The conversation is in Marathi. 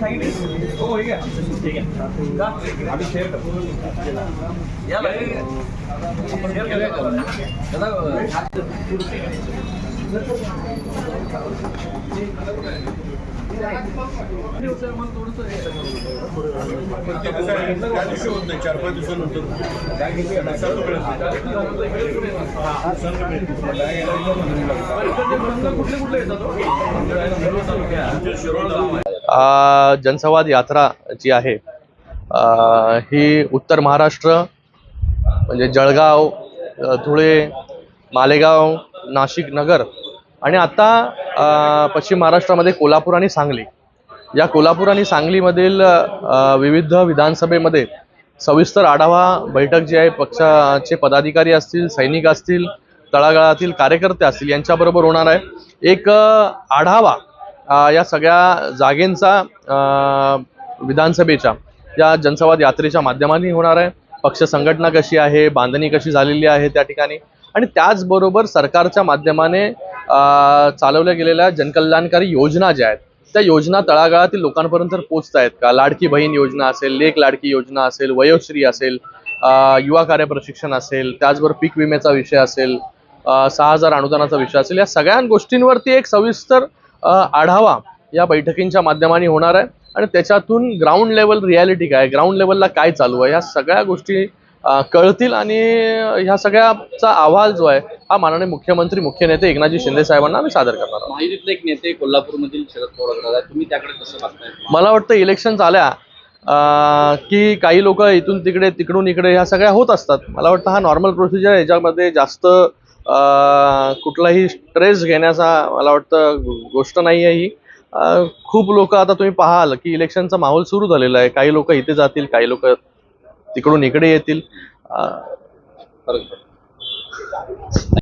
सांगितले हो हे घ्या ठीक आहे का? आम्ही शेअर करतो या ना. शेअर करूया. दादा, त्या दिवशी होत नाही चार पाच दिवसानंतर कुठले कुठले येतात हो? जनसंवाद यात्रा जी आहे ही उत्तर महाराष्ट्र म्हणजे जळगाव धुळे मालेगाव नाशिक नगर आणि आता पश्चिम महाराष्ट्रामध्ये कोल्हापूर आणि सांगली. या कोल्हापूर आणि सांगलीमधील विविध विधानसभेमध्ये सविस्तर आढावा बैठक जी आहे पक्षाचे पदाधिकारी असतील सैनिक असतील तळागाळातील कार्यकर्ते असतील यांच्याबरोबर होणार आहे. एक आढावा या सगळ्या जागेंचा विधानसभेच्या या जनसंवाद यात्रेच्या माध्यमाने होणार आहे. पक्ष संघटना कशी आहे बांधणी कशी झालेली आहे त्या ठिकाणी. आणि त्याचबरोबर सरकारच्या माध्यमाने चालवल्या गेलेल्या जनकल्याणकारी योजना ज्या आहेत त्या योजना तळागाळातील लोकांपर्यंत पोचत आहेत का? लाडकी बहीण योजना असेल लेख लाडकी योजना असेल वयोश्री असेल युवा कार्य प्रशिक्षण असेल त्याचबरोबर पीक विम्याचा विषय असेल सहा हजार अनुदानाचा विषय असेल या सगळ्या गोष्टींवरती एक सविस्तर आढावा या बैठकींच्या माध्यमाने होणार आहे. आणि त्याच्यातून ग्राउंड लेवल रियालिटी काय ग्राउंड लेवलला काय चालू आहे? या सगळ्या गोष्टी कळतील आणि ह्या सगळ्याचा अहवाल जो आहे हा माननीय मुख्यमंत्री मुख्य नेते एकनाथजी शिंदे साहेबांना आम्ही सादर करणार आहोत. एक नेते कोल्हापूरमधील शरद पवार. तुम्ही त्याकडे कसं बघताय? मला वाटतं इलेक्शन झाल्या की काही लोक इथून तिकडे तिकडून इकडे ह्या सगळ्या होत असतात. मला वाटतं हा नॉर्मल प्रोसिजर याच्यामध्ये जास्त कुठलाही स्ट्रेस घेण्याचा मला वाटतं गोष्ट नाही आहे ही. खूप लोक आता तुम्ही पाहाल की इलेक्शनचा माहोल सुरू झालेला आहे. काही लोक इथे जातील काही लोक तिकडून इकडे येतील.